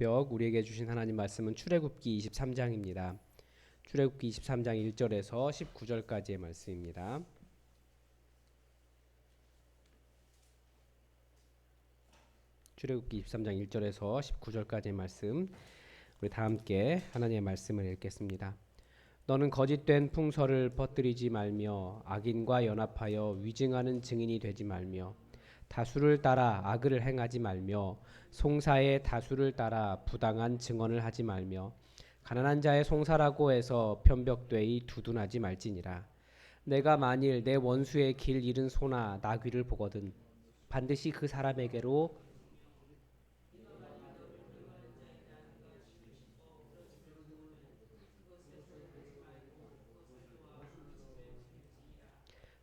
새벽 우리에게 주신 하나님 말씀은 출애굽기 23장입니다. 출애굽기 23장 1절에서 19절까지의 말씀입니다. 출애굽기 23장 1절에서 19절까지의 말씀 우리 다 함께 하나님의 말씀을 읽겠습니다. 너는 거짓된 풍설을 퍼뜨리지 말며 악인과 연합하여 위증하는 증인이 되지 말며 다수를 따라 악을 행하지 말며 송사의 다수를 따라 부당한 증언을 하지 말며 가난한 자의 송사라고 해서 편벽되이 두둔하지 말지니라. 내가 만일 내 원수의 길 잃은 소나 나귀를 보거든 반드시 그 사람에게로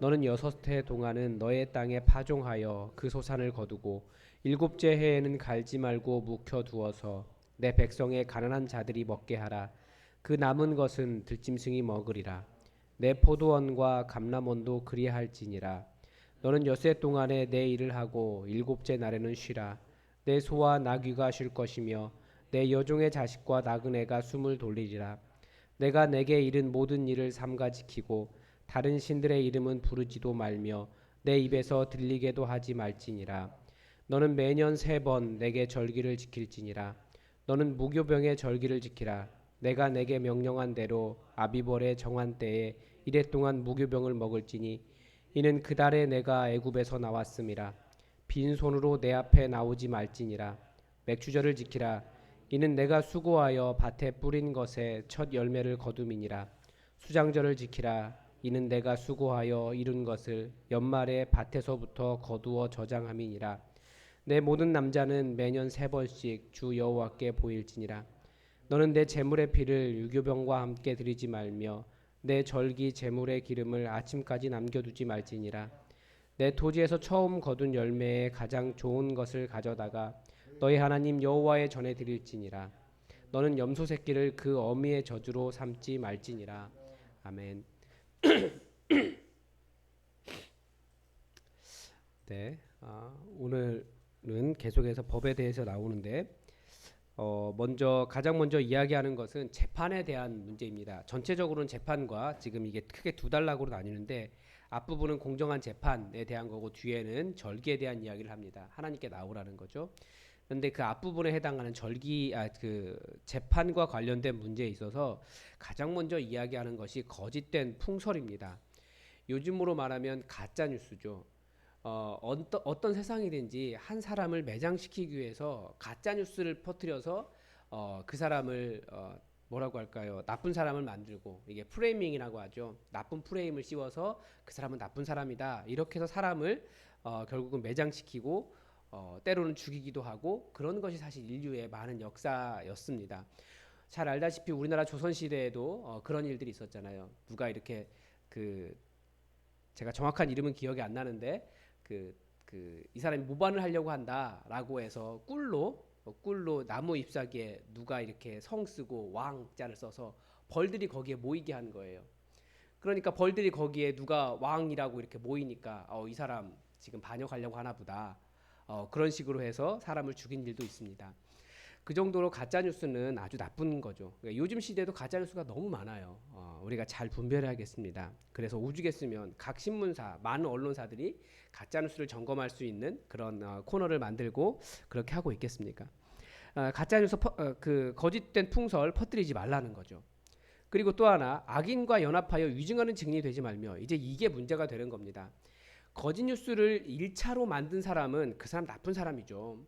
너는 여섯 해 동안은 너의 땅에 파종하여 그 소산을 거두고 일곱째 해에는 갈지 말고 묵혀 두어서 내 백성의 가난한 자들이 먹게 하라. 그 남은 것은 들짐승이 먹으리라. 내 포도원과 감람원도 그리할지니라. 너는 여세 동안에 내 일을 하고 일곱째 날에는 쉬라. 내 소와 나귀가 쉴 것이며 내 여종의 자식과 나그네가 숨을 돌리리라. 내가 내게 이른 모든 일을 삼가 지키고 다른 신들의 이름은 부르지도 말며 내 입에서 들리게도 하지 말지니라. 너는 매년 세 번 내게 절기를 지킬지니라. 너는 무교병의 절기를 지키라. 내가 내게 명령한 대로 아비벌의 정한 때에 이래 동안 무교병을 먹을지니 이는 그 달에 내가 애굽에서 나왔음이라. 빈 손으로 내 앞에 나오지 말지니라. 맥주절을 지키라. 이는 내가 수고하여 밭에 뿌린 것의 첫 열매를 거둠이니라. 수장절을 지키라. 이는 내가 수고하여 이룬 것을 연말에 밭에서부터 거두어 저장함이니라. 내 모든 남자는 매년 세 번씩 주 여호와께 보일지니라. 너는 내 제물의 피를 유교병과 함께 드리지 말며 내 절기 제물의 기름을 아침까지 남겨두지 말지니라. 내 토지에서 처음 거둔 열매의 가장 좋은 것을 가져다가 너희 하나님 여호와의 전에 드릴지니라. 너는 염소 새끼를 그 어미의 저주로 삼지 말지니라. 아멘. 네, 아, 오늘은 계속해서 법에 대해서 나오는데 어, 먼저 가장 먼저 이야기하는 것은 재판에 대한 문제입니다. 전체적으로는 재판과 지금 이게 크게 두 단락으로 나뉘는데 앞부분은 공정한 재판에 대한 거고 뒤에는 절기에 대한 이야기를 합니다. 하나님께 나오라는 거죠. 그런데 그 앞부분에 해당하는 절기 아 그 재판과 관련된 문제에 있어서 가장 먼저 이야기하는 것이 거짓된 풍설입니다. 요즘으로 말하면 가짜 뉴스죠. 어, 어떤, 어떤 세상이든지 한 사람을 매장시키기 위해서 가짜 뉴스를 퍼뜨려서 어, 그 사람을 어, 뭐라고 할까요? 나쁜 사람을 만들고 이게 프레이밍이라고 하죠. 나쁜 프레임을 씌워서 그 사람은 나쁜 사람이다. 이렇게 해서 사람을 어, 결국은 매장시키고 어, 때로는 죽이기도 하고 그런 것이 사실 인류의 많은 역사였습니다. 잘 알다시피 우리나라 조선 시대에도 어, 그런 일들이 있었잖아요. 누가 이렇게 그 제가 정확한 이름은 기억이 안 나는데 그 그 이 사람이 모반을 하려고 한다라고 해서 꿀로 어, 꿀로 나무 잎사귀에 누가 이렇게 성 쓰고 왕자를 써서 벌들이 거기에 모이게 한 거예요. 그러니까 벌들이 거기에 누가 왕이라고 이렇게 모이니까 어, 이 사람 지금 반역하려고 하나 보다. 어, 그런 식으로 해서 사람을 죽인 일도 있습니다. 그 정도로 가짜 뉴스는 아주 나쁜 거죠. 그러니까 요즘 시대도 가짜 뉴스가 너무 많아요. 어, 우리가 잘 분별해야겠습니다. 그래서 오죽했으면 각 신문사, 많은 언론사들이 가짜 뉴스를 점검할 수 있는 그런 어, 코너를 만들고 그렇게 하고 있겠습니까? 어, 가짜 뉴스 퍼, 어, 그 거짓된 풍설 퍼뜨리지 말라는 거죠. 그리고 또 하나 악인과 연합하여 위증하는 증인이 되지 말며 이제 이게 문제가 되는 겁니다. 거짓 뉴스를 1차로 만든 사람은 그 사람 나쁜 사람이죠.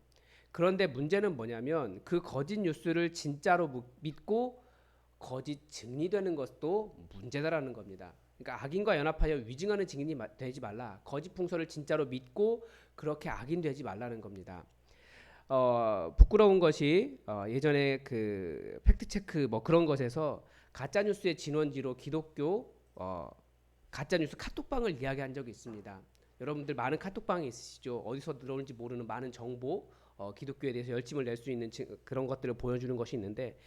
그런데 문제는 뭐냐면 그 거짓 뉴스를 진짜로 믿고 거짓 증인이 되는 것도 문제다라는 겁니다. 그러니까 악인과 연합하여 위증하는 증인이 되지 말라. 거짓 풍설을 진짜로 믿고 그렇게 악인 되지 말라는 겁니다. 어, 부끄러운 것이 어, 예전에 그 팩트 체크 뭐 그런 것에서 가짜 뉴스의 진원지로 기독교 어, 가짜 뉴스 카톡방을 이야기한 적이 있습니다. 여러분들 많은 카톡방이 있으시죠. 어디서 들어오는지 모르는 많은 정보, 어, 기독교에 대해서 열심을 낼 수 있는 지- 그런 것들을 보여주는 것이 있는데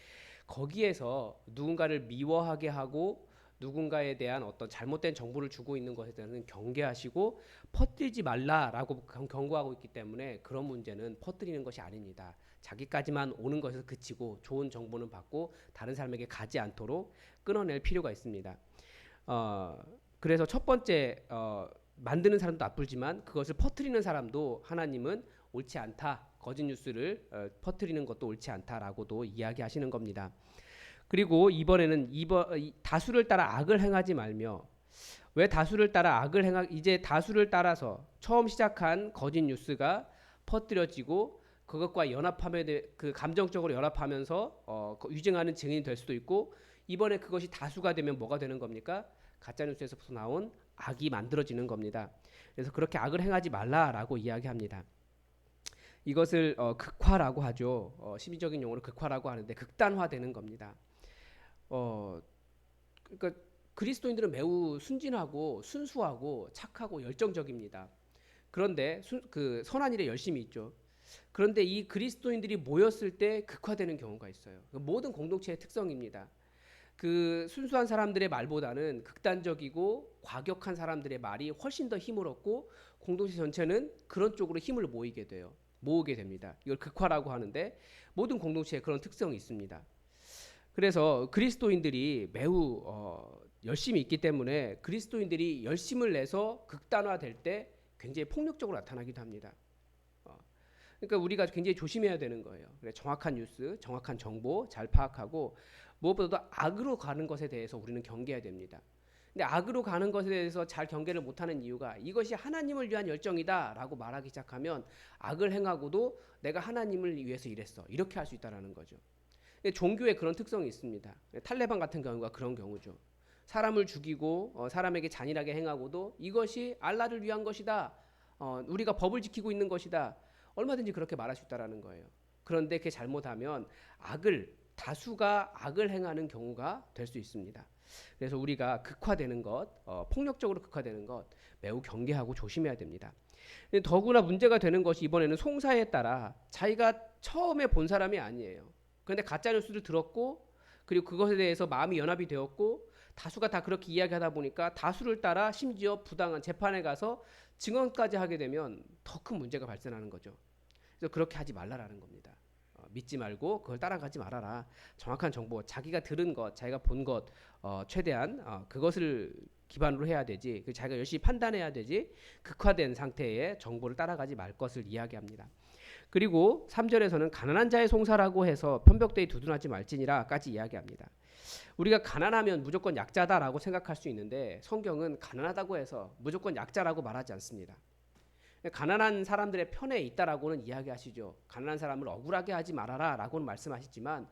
거기에서 누군가를 미워하게 하고 누군가에 대한 어떤 잘못된 정보를 주고 있는 것에 대해서는 경계하시고 퍼뜨리지 말라라고 경- 경고하고 있기 때문에 그런 문제는 퍼뜨리는 것이 아닙니다. 자기까지만 오는 것에서 그치고 좋은 정보는 받고 다른 사람에게 가지 않도록 끊어낼 필요가 있습니다. 어, 그래서 첫 번째 어, 만드는 사람도 나쁘지만 그것을 퍼뜨리는 사람도 하나님은 옳지 않다. 거짓 뉴스를 어, 퍼뜨리는 것도 옳지 않다라고도 이야기하시는 겁니다. 그리고 이번에는 이번 이 다수를 따라 악을 행하지 말며 왜 다수를 따라 악을 행하 이제 다수를 따라서 처음 시작한 거짓 뉴스가 퍼뜨려지고 그것과 연합하면 그 감정적으로 연합하면서 어, 그 위증하는 증인이 될 수도 있고 이번에 그것이 다수가 되면 뭐가 되는 겁니까? 가짜 뉴스에서부터 나온 악이 만들어지는 겁니다. 그래서 그렇게 악을 행하지 말라라고 이야기합니다. 이것을 어, 극화라고 하죠. 어, 심리적인 용어로 극화라고 하는데 극단화되는 겁니다. 어, 그러니까 그리스도인들은 매우 순진하고 순수하고 착하고 열정적입니다. 그런데 수, 그 선한 일에 열심히 있죠. 그런데 이 그리스도인들이 모였을 때 극화되는 경우가 있어요. 그 모든 공동체의 특성입니다. 그 순수한 사람들의 말보다는 극단적이고 과격한 사람들의 말이 훨씬 더 힘을 얻고 공동체 전체는 그런 쪽으로 힘을 모이게 돼요. 모으게 됩니다. 이걸 극화라고 하는데 모든 공동체에 그런 특성이 있습니다. 그래서 그리스도인들이 매우 어, 열심히 있기 때문에 그리스도인들이 열심을 내서 극단화될 때 굉장히 폭력적으로 나타나기도 합니다. 어, 그러니까 우리가 굉장히 조심해야 되는 거예요. 그래, 정확한 뉴스, 정확한 정보 잘 파악하고 무엇보다도 악으로 가는 것에 대해서 우리는 경계해야 됩니다. 근데 악으로 가는 것에 대해서 잘 경계를 못하는 이유가 이것이 하나님을 위한 열정이다라고 말하기 시작하면 악을 행하고도 내가 하나님을 위해서 일했어 이렇게 할 수 있다라는 거죠. 종교에 그런 특성이 있습니다. 탈레반 같은 경우가 그런 경우죠. 사람을 죽이고 어, 사람에게 잔인하게 행하고도 이것이 알라를 위한 것이다. 어, 우리가 법을 지키고 있는 것이다. 얼마든지 그렇게 말할 수 있다라는 거예요. 그런데 그게 잘못하면 악을 다수가 악을 행하는 경우가 될 수 있습니다. 그래서 우리가 극화되는 것, 어, 폭력적으로 극화되는 것 매우 경계하고 조심해야 됩니다. 더구나 문제가 되는 것이 이번에는 송사에 따라 자기가 처음에 본 사람이 아니에요. 그런데 가짜 뉴스를 들었고 그리고 그것에 대해서 마음이 연합이 되었고 다수가 다 그렇게 이야기하다 보니까 다수를 따라 심지어 부당한 재판에 가서 증언까지 하게 되면 더 큰 문제가 발생하는 거죠. 그래서 그렇게 하지 말라라는 겁니다. 어, 믿지 말고 그걸 따라가지 말아라. 정확한 정보, 자기가 들은 것, 자기가 본 것, 어, 최대한 어, 그것을 기반으로 해야 되지. 그 자기가 열심히 판단해야 되지. 극화된 상태의 정보를 따라가지 말 것을 이야기합니다. 그리고 3절에서는 가난한 자의 송사라고 해서 편벽대에 두둔하지 말지니라까지 이야기합니다. 우리가 가난하면 무조건 약자다라고 생각할 수 있는데 성경은 가난하다고 해서 무조건 약자라고 말하지 않습니다. 가난한 사람들의 편에 있다라고는 이야기하시죠. 가난한 사람을 억울하게 하지 말아라라고는 말씀하시지만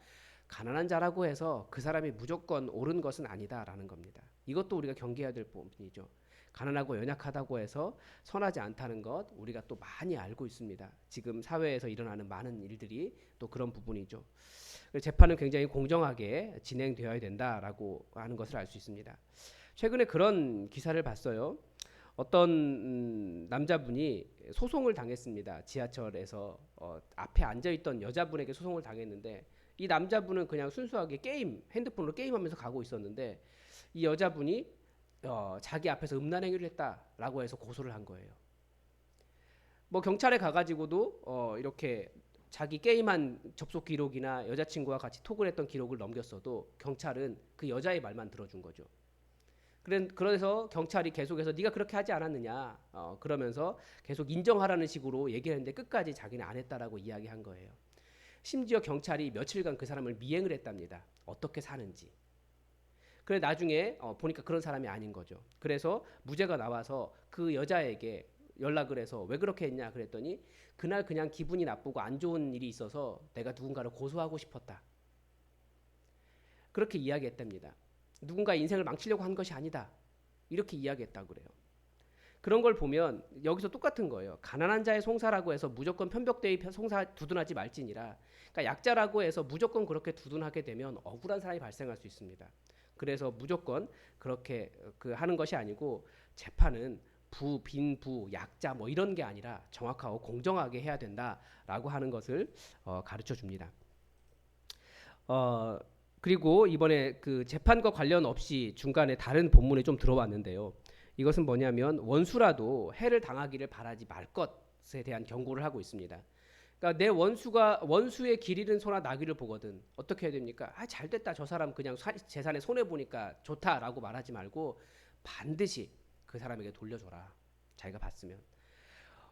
가난한 자라고 해서 그 사람이 무조건 옳은 것은 아니다라는 겁니다. 이것도 우리가 경계해야 될 부분이죠. 가난하고 연약하다고 해서 선하지 않다는 것 우리가 또 많이 알고 있습니다. 지금 사회에서 일어나는 많은 일들이 또 그런 부분이죠. 재판은 굉장히 공정하게 진행되어야 된다라고 하는 것을 알 수 있습니다. 최근에 그런 기사를 봤어요. 어떤 음, 남자분이 소송을 당했습니다. 지하철에서 어, 앞에 앉아 있던 여자분에게 소송을 당했는데 이 남자분은 그냥 순수하게 게임 핸드폰으로 게임하면서 가고 있었는데 이 여자분이 어, 자기 앞에서 음란 행위를 했다라고 해서 고소를 한 거예요. 뭐 경찰에 가가지고도 어, 이렇게 자기 게임한 접속 기록이나 여자친구와 같이 톡을 했던 기록을 넘겼어도 경찰은 그 여자의 말만 들어준 거죠. 그래- 그래서 경찰이 계속해서 네가 그렇게 하지 않았느냐 어, 그러면서 계속 인정하라는 식으로 얘기했는데 끝까지 자기는 안 했다라고 이야기한 거예요. 심지어 경찰이 며칠간 그 사람을 미행을 했답니다. 어떻게 사는지. 그래 나중에 어, 보니까 그런 사람이 아닌 거죠. 그래서 무죄가 나와서 그 여자에게 연락을 해서 왜 그렇게 했냐 그랬더니 그날 그냥 기분이 나쁘고 안 좋은 일이 있어서 내가 누군가를 고소하고 싶었다. 그렇게 이야기했답니다. 누군가 인생을 망치려고 한 것이 아니다. 이렇게 이야기했다 그래요. 그런 걸 보면 여기서 똑같은 거예요. 가난한 자의 송사라고 해서 무조건 편벽대의 송사 두둔하지 말지니라. 그러니까 약자라고 해서 무조건 그렇게 두둔하게 되면 억울한 사람이 발생할 수 있습니다. 그래서 무조건 그렇게 그 하는 것이 아니고 재판은 부, 빈부, 약자 뭐 이런 게 아니라 정확하고 공정하게 해야 된다라고 하는 것을 어, 가르쳐 줍니다. 어, 그리고 이번에 그 재판과 관련 없이 중간에 다른 본문에 좀 들어왔는데요. 이것은 뭐냐면 원수라도 해를 당하기를 바라지 말 것에 대한 경고를 하고 있습니다. 그러니까 내 원수가 원수의 길 잃은 소나 나귀를 보거든 어떻게 해야 됩니까? 아 잘됐다 저 사람 그냥 사- 재산에 손해 보니까 좋다라고 말하지 말고 반드시 그 사람에게 돌려줘라. 자기가 봤으면.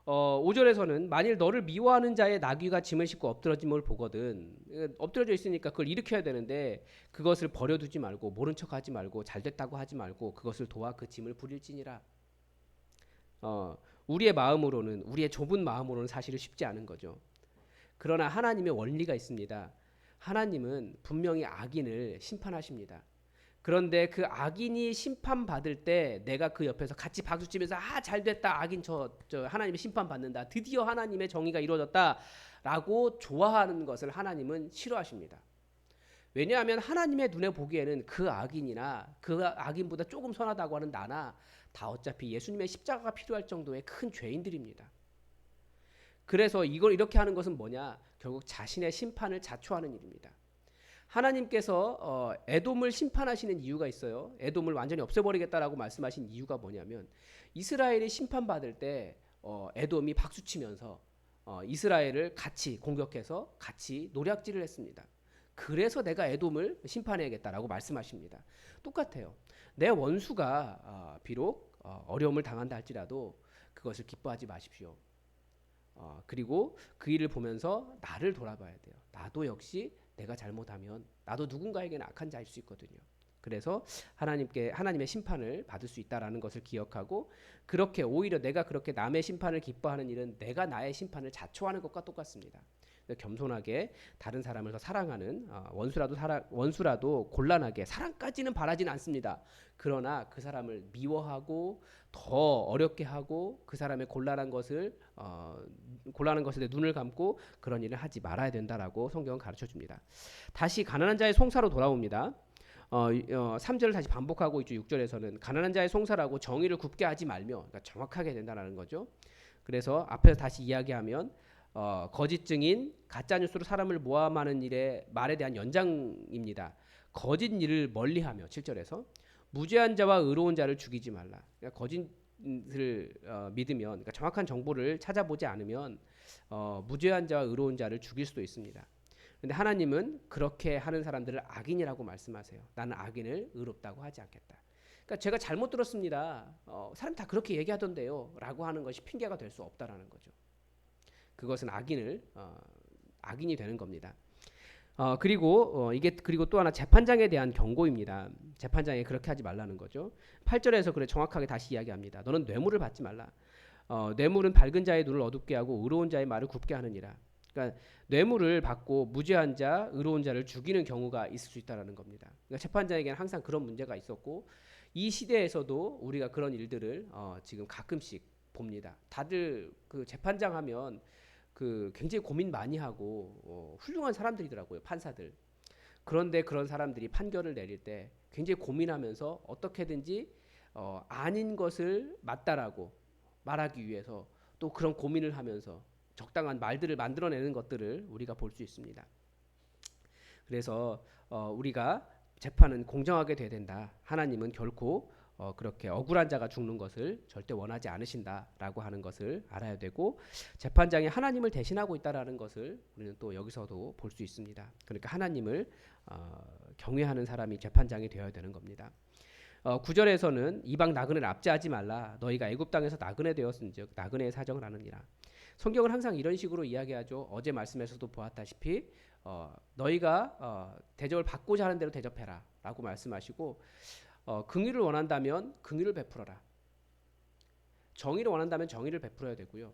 어, 5절에서는 만일 너를 미워하는 자의 나귀가 짐을 싣고 엎드러짐을 보거든 어, 엎드려져 있으니까 그걸 일으켜야 되는데 그것을 버려두지 말고 모른 척하지 말고 잘됐다고 하지 말고 그것을 도와 그 짐을 부릴지니라. 어, 우리의 마음으로는 우리의 좁은 마음으로는 사실은 쉽지 않은 거죠. 그러나 하나님의 원리가 있습니다. 하나님은 분명히 악인을 심판하십니다. 그런데 그 악인이 심판 받을 때 내가 그 옆에서 같이 박수 치면서 아 잘됐다 악인 저, 저 하나님의 심판 받는다 드디어 하나님의 정의가 이루어졌다 라고 좋아하는 것을 하나님은 싫어하십니다. 왜냐하면 하나님의 눈에 보기에는 그 악인이나 그 악인보다 조금 선하다고 하는 나나 다 어차피 예수님의 십자가가 필요할 정도의 큰 죄인들입니다. 그래서 이걸 이렇게 하는 것은 뭐냐? 결국 자신의 심판을 자초하는 일입니다. 하나님께서 어, 에돔을 심판하시는 이유가 있어요. 에돔을 완전히 없애버리겠다라고 말씀하신 이유가 뭐냐면 이스라엘이 심판받을 때 어, 에돔이 박수치면서 어, 이스라엘을 같이 공격해서 같이 노략질을 했습니다. 그래서 내가 에돔을 심판해야겠다라고 말씀하십니다. 똑같아요. 내 원수가 어, 비록 어, 어려움을 당한다 할지라도 그것을 기뻐하지 마십시오. 어, 그리고 그 일을 보면서 나를 돌아봐야 돼요. 나도 역시 내가 잘못하면 나도 누군가에게는 악한 자일 수 있거든요. 그래서 하나님께 하나님의 심판을 받을 수 있다라는 것을 기억하고 그렇게 오히려 내가 그렇게 남의 심판을 기뻐하는 일은 내가 나의 심판을 자초하는 것과 똑같습니다. 겸손하게 다른 사람을 더 사랑하는 어, 원수라도 사랑 원수라도 곤란하게 사랑까지는 바라진 않습니다. 그러나 그 사람을 미워하고 더 어렵게 하고 그 사람의 곤란한 것을 어, 곤란한 것에 눈을 감고 그런 일을 하지 말아야 된다라고 성경은 가르쳐 줍니다. 다시 가난한 자의 송사로 돌아옵니다. 어, 이- 어, 3절을 다시 반복하고 있죠. 6절에서는 가난한 자의 송사라고 정의를 굽게 하지 말며 그러니까 정확하게 된다라는 거죠. 그래서 앞에서 다시 이야기하면 어, 거짓 증인 가짜 뉴스로 사람을 모함하는 일의 말에 대한 연장입니다. 거짓 일을 멀리하며 7절에서 무죄한 자와 의로운 자를 죽이지 말라. 그러니까 거짓을 어, 믿으면 그러니까 정확한 정보를 찾아보지 않으면 어, 무죄한 자와 의로운 자를 죽일 수도 있습니다. 근데 하나님은 그렇게 하는 사람들을 악인이라고 말씀하세요. 나는 악인을 의롭다고 하지 않겠다. 그러니까 제가 잘못 들었습니다. 어, 사람 다 그렇게 얘기하던데요.라고 하는 것이 핑계가 될 수 없다라는 거죠. 그것은 악인을 어, 악인이 되는 겁니다. 어, 그리고 어, 이게 그리고 또 하나 재판장에 대한 경고입니다. 재판장에 그렇게 하지 말라는 거죠. 8절에서 그래 정확하게 다시 이야기합니다. 너는 뇌물을 받지 말라. 어, 뇌물은 밝은 자의 눈을 어둡게 하고 의로운 자의 말을 굽게 하느니라. 그러니까 뇌물을 받고 무죄한 자, 의로운 자를 죽이는 경우가 있을 수 있다라는 겁니다. 그러니까 재판장에게는 항상 그런 문제가 있었고 이 시대에서도 우리가 그런 일들을 어, 지금 가끔씩 봅니다. 다들 그 재판장 하면 그 굉장히 고민 많이 하고 어, 훌륭한 사람들이더라고요 판사들. 그런데 그런 사람들이 판결을 내릴 때 굉장히 고민하면서 어떻게든지 어, 아닌 것을 맞다라고 말하기 위해서 또 그런 고민을 하면서 적당한 말들을 만들어내는 것들을 우리가 볼 수 있습니다. 그래서 어, 우리가 재판은 공정하게 돼야 된다. 하나님은 결코 어, 그렇게 억울한 자가 죽는 것을 절대 원하지 않으신다라고 하는 것을 알아야 되고 재판장이 하나님을 대신하고 있다라는 것을 우리는 또 여기서도 볼 수 있습니다. 그러니까 하나님을 어, 경외하는 사람이 재판장이 되어야 되는 겁니다. 어, 9절에서는 이방 나그네를 압제하지 말라 너희가 애굽 땅에서 나그네 되었은즉 나그네의 사정을 하느니라. 성경은 항상 이런 식으로 이야기하죠. 어제 말씀에서도 보았다시피 어, 너희가 어, 대접을 받고자 하는 대로 대접해라라고 말씀하시고 어, 긍휼을 원한다면 긍휼을 베풀어라. 정의를 원한다면 정의를 베풀어야 되고요.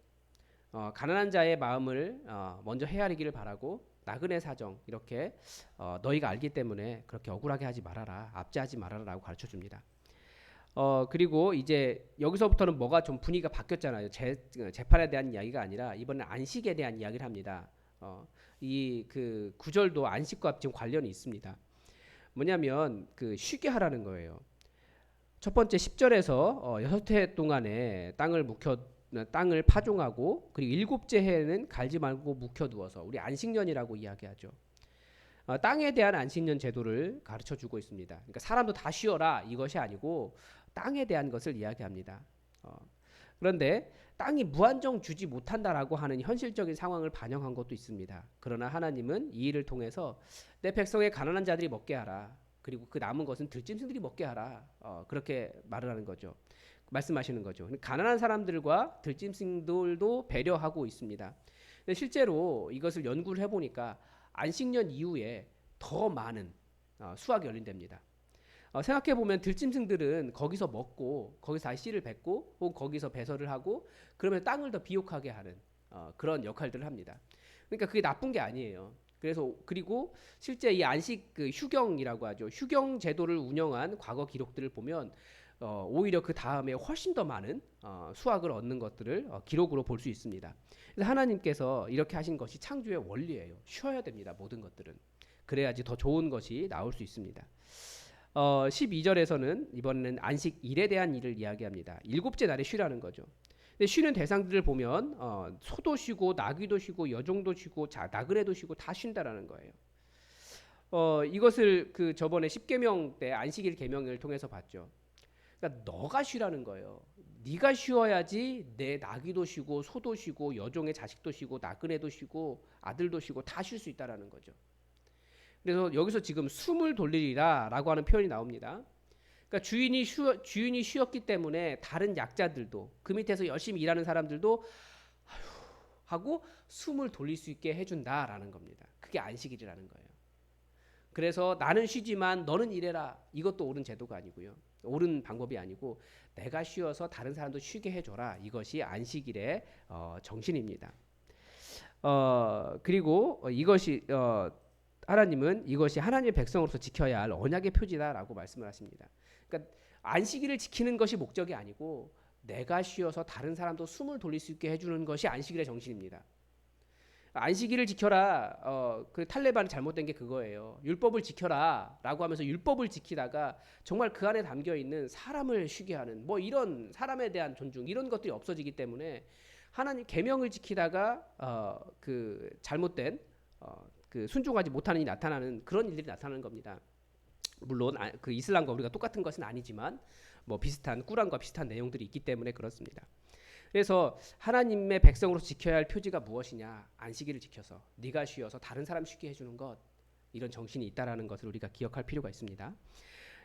어, 가난한 자의 마음을 어, 먼저 헤아리기를 바라고 나그네 사정 이렇게 어, 너희가 알기 때문에 그렇게 억울하게 하지 말아라 압제하지 말아라라고 가르쳐 줍니다. 어 그리고 이제 여기서부터는 뭐가 좀 분위기가 바뀌었잖아요. 재, 재판에 대한 이야기가 아니라 이번엔 안식에 대한 이야기를 합니다. 어 이 그 구절도 안식과 지금 관련이 있습니다. 뭐냐면 그 쉬게 하라는 거예요. 첫 번째 10절에서 어, 여섯 해 동안에 땅을 묵혀 땅을 파종하고 그리고 일곱째 해에는 갈지 말고 묵혀 두어서 우리 안식년이라고 이야기하죠. 어, 땅에 대한 안식년 제도를 가르쳐 주고 있습니다. 그러니까 사람도 다 쉬어라 이것이 아니고 땅에 대한 것을 이야기합니다. 어, 그런데 땅이 무한정 주지 못한다라고 하는 현실적인 상황을 반영한 것도 있습니다. 그러나 하나님은 이 일을 통해서 내 백성의 가난한 자들이 먹게 하라. 그리고 그 남은 것은 들짐승들이 먹게 하라. 어, 그렇게 말을 하는 거죠. 말씀하시는 거죠. 가난한 사람들과 들짐승들도 배려하고 있습니다. 실제로 이것을 연구를 해보니까 안식년 이후에 더 많은 어, 수확이 열린답니다. 어, 생각해 보면 들짐승들은 거기서 먹고 거기서 다시 씨를 뱉고 혹은 거기서 배설을 하고 그러면 땅을 더 비옥하게 하는 어, 그런 역할들을 합니다. 그러니까 그게 나쁜 게 아니에요. 그래서 그리고 실제 이 안식 그 휴경이라고 하죠. 휴경 제도를 운영한 과거 기록들을 보면 어, 오히려 그 다음에 훨씬 더 많은 어, 수확을 얻는 것들을 어, 기록으로 볼 수 있습니다. 그래서 하나님께서 이렇게 하신 것이 창조의 원리예요. 쉬어야 됩니다. 모든 것들은 그래야지 더 좋은 것이 나올 수 있습니다. 어, 12절에서는 이번에는 안식 일에 대한 일을 이야기합니다. 일곱째 날에 쉬라는 거죠. 근데 쉬는 대상들을 보면 어, 소도 쉬고 나귀도 쉬고 여종도 쉬고 자, 나그네도 쉬고 다 쉰다라는 거예요. 어, 이것을 그 저번에 10계명 때 안식일 계명을 통해서 봤죠. 그러니까 너가 쉬라는 거예요. 네가 쉬어야지 내 나귀도 쉬고 소도 쉬고 여종의 자식도 쉬고 나그네도 쉬고 아들도 쉬고 다 쉴 수 있다라는 거죠. 그래서 여기서 지금 숨을 돌리리라 라고 하는 표현이 나옵니다. 그러니까 주인이 쉬 주인이 쉬었기 때문에 다른 약자들도 그 밑에서 열심히 일하는 사람들도 하고 숨을 돌릴 수 있게 해준다라는 겁니다. 그게 안식일이라는 거예요. 그래서 나는 쉬지만 너는 일해라. 이것도 옳은 제도가 아니고요. 옳은 방법이 아니고 내가 쉬어서 다른 사람도 쉬게 해줘라. 이것이 안식일의 어, 정신입니다. 어, 그리고 이것이 어, 하나님은 이것이 하나님의 백성으로서 지켜야 할 언약의 표지다라고 말씀을 하십니다. 그러니까 안식일을 지키는 것이 목적이 아니고 내가 쉬어서 다른 사람도 숨을 돌릴 수 있게 해주는 것이 안식일의 정신입니다. 안식일을 지켜라. 어, 그 탈레반이 잘못된 게 그거예요. 율법을 지켜라라고 하면서 율법을 지키다가 정말 그 안에 담겨 있는 사람을 쉬게 하는 뭐 이런 사람에 대한 존중 이런 것들이 없어지기 때문에 하나님 계명을 지키다가 어, 그 잘못된 어, 그 순종하지 못하는 일이 나타나는 그런 일들이 나타나는 겁니다. 물론 아, 그 이슬람과 우리가 똑같은 것은 아니지만 뭐 비슷한 꾸란과 비슷한 내용들이 있기 때문에 그렇습니다. 그래서 하나님의 백성으로 지켜야 할 표지가 무엇이냐? 안식일을 지켜서 네가 쉬어서 다른 사람 쉬게 해주는 것 이런 정신이 있다라는 것을 우리가 기억할 필요가 있습니다.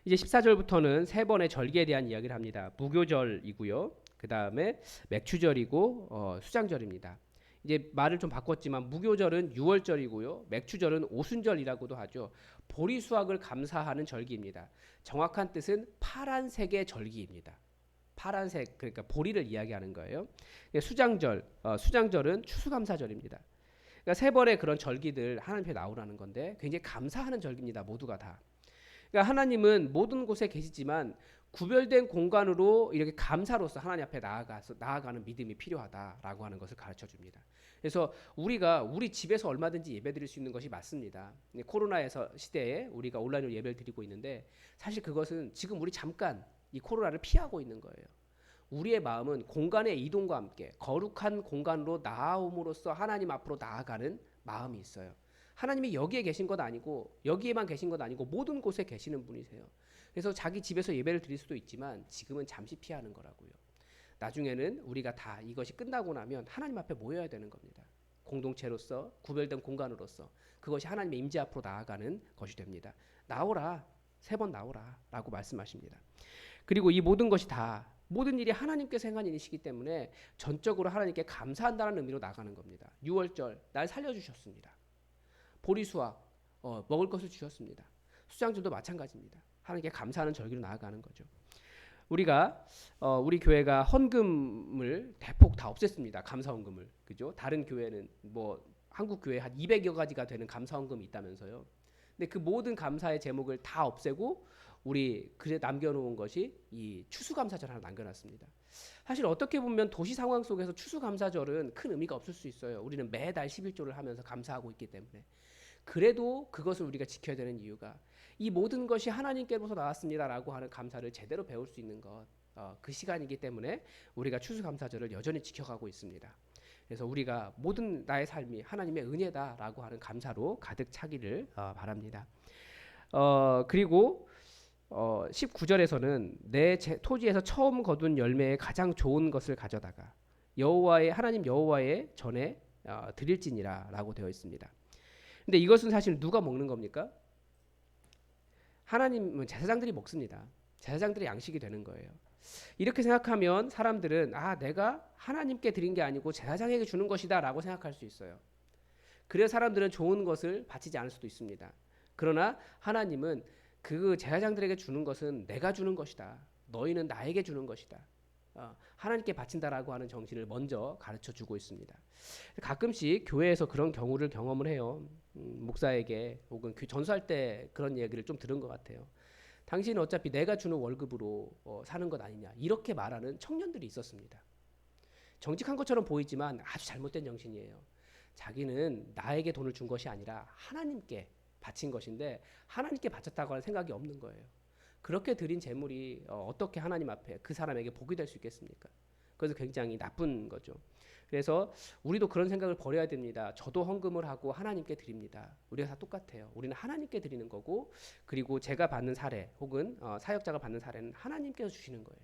이제 14절부터는 세 번의 절기에 대한 이야기를 합니다. 무교절이고요. 그 다음에 맥추절이고 어, 수장절입니다. 이제 말을 좀 바꿨지만 무교절은 6월절이고요. 맥추절은 오순절이라고도 하죠. 보리 수확을 감사하는 절기입니다. 정확한 뜻은 파란색의 절기입니다. 파란색 그러니까 보리를 이야기하는 거예요. 수장절, 어, 수장절은 추수감사절입니다. 그러니까 세 번의 그런 절기들 하나님 앞에 나오라는 건데 굉장히 감사하는 절기입니다. 모두가 다. 그러니까 하나님은 모든 곳에 계시지만 구별된 공간으로 이렇게 감사로서 하나님 앞에 나아가서 나아가는 믿음이 필요하다라고 하는 것을 가르쳐 줍니다. 그래서 우리가 우리 집에서 얼마든지 예배드릴 수 있는 것이 맞습니다. 코로나에서 시대에 우리가 온라인으로 예배를 드리고 있는데 사실 그것은 지금 우리 잠깐 이 코로나를 피하고 있는 거예요. 우리의 마음은 공간의 이동과 함께 거룩한 공간으로 나아옴으로써 하나님 앞으로 나아가는 마음이 있어요. 하나님이 여기에 계신 것 아니고 여기에만 계신 것 아니고 모든 곳에 계시는 분이세요. 그래서 자기 집에서 예배를 드릴 수도 있지만 지금은 잠시 피하는 거라고요. 나중에는 우리가 다 이것이 끝나고 나면 하나님 앞에 모여야 되는 겁니다. 공동체로서 구별된 공간으로서 그것이 하나님의 임재 앞으로 나아가는 것이 됩니다. 나오라 세 번 나오라라고 말씀하십니다. 그리고 이 모든 것이 다 모든 일이 하나님께서 행한 일이시기 때문에 전적으로 하나님께 감사한다는 의미로 나가는 겁니다. 6월절 날 살려주셨습니다. 보리 수확 어, 먹을 것을 주셨습니다. 수장절도 마찬가지입니다. 하나님께 감사하는 절기로 나아가는 거죠. 우리가 어, 우리 교회가 헌금을 대폭 다 없앴습니다. 감사 헌금을 그죠? 다른 교회는 뭐 한국 교회 한 200여 가지가 되는 감사 헌금이 있다면서요. 근데 그 모든 감사의 제목을 다 없애고 우리 그래 남겨놓은 것이 이 추수감사절 하나 남겨놨습니다. 사실 어떻게 보면 도시 상황 속에서 추수감사절은 큰 의미가 없을 수 있어요. 우리는 매달 11조를 하면서 감사하고 있기 때문에. 그래도 그것을 우리가 지켜야 되는 이유가 이 모든 것이 하나님께로서 나왔습니다라고 하는 감사를 제대로 배울 수 있는 것, 어, 그 시간이기 때문에 우리가 추수감사절을 여전히 지켜가고 있습니다. 그래서 우리가 모든 나의 삶이 하나님의 은혜다라고 하는 감사로 가득 차기를 어, 바랍니다. 어, 그리고 어, 19절에서는 내 제- 토지에서 처음 거둔 열매의 가장 좋은 것을 가져다가 여호와의 하나님 여호와의 전에 어, 드릴지니라라고 되어 있습니다. 근데 이것은 사실 누가 먹는 겁니까? 하나님은 제사장들이 먹습니다. 제사장들의 양식이 되는 거예요. 이렇게 생각하면 사람들은 아 내가 하나님께 드린 게 아니고 제사장에게 주는 것이다라고 생각할 수 있어요. 그래서 사람들은 좋은 것을 바치지 않을 수도 있습니다. 그러나 하나님은 그 제사장들에게 주는 것은 내가 주는 것이다. 너희는 나에게 주는 것이다. 어, 하나님께 바친다라고 하는 정신을 먼저 가르쳐 주고 있습니다. 가끔씩 교회에서 그런 경우를 경험을 해요. 음, 목사에게 혹은 그 전수할 때 그런 얘기를 좀 들은 것 같아요. 당신은 어차피 내가 주는 월급으로 어, 사는 것 아니냐 이렇게 말하는 청년들이 있었습니다. 정직한 것처럼 보이지만 아주 잘못된 정신이에요. 자기는 나에게 돈을 준 것이 아니라 하나님께 바친 것인데 하나님께 바쳤다고 하는 생각이 없는 거예요. 그렇게 드린 재물이 어, 어떻게 하나님 앞에 그 사람에게 복이 될 수 있겠습니까? 그래서 굉장히 나쁜 거죠. 그래서 우리도 그런 생각을 버려야 됩니다. 저도 헌금을 하고 하나님께 드립니다. 우리가 다 똑같아요. 우리는 하나님께 드리는 거고 그리고 제가 받는 사례 혹은 어, 사역자가 받는 사례는 하나님께서 주시는 거예요.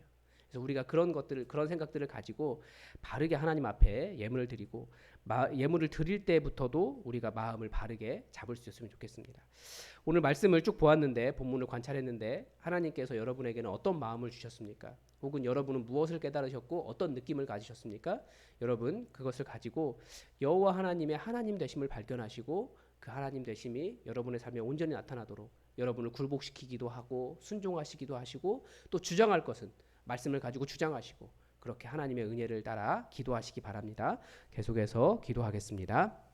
그래서 우리가 그런 것들을 그런 생각들을 가지고 바르게 하나님 앞에 예물을 드리고 마, 예물을 드릴 때부터도 우리가 마음을 바르게 잡을 수 있으면 좋겠습니다. 오늘 말씀을 쭉 보았는데 본문을 관찰했는데 하나님께서 여러분에게는 어떤 마음을 주셨습니까? 혹은 여러분은 무엇을 깨달으셨고 어떤 느낌을 가지셨습니까? 여러분 그것을 가지고 여호와 하나님의 하나님 되심을 발견하시고 그 하나님 되심이 여러분의 삶에 온전히 나타나도록 여러분을 굴복시키기도 하고 순종하시기도 하시고 또 주장할 것은 말씀을 가지고 주장하시고 그렇게 하나님의 은혜를 따라 기도하시기 바랍니다. 계속해서 기도하겠습니다.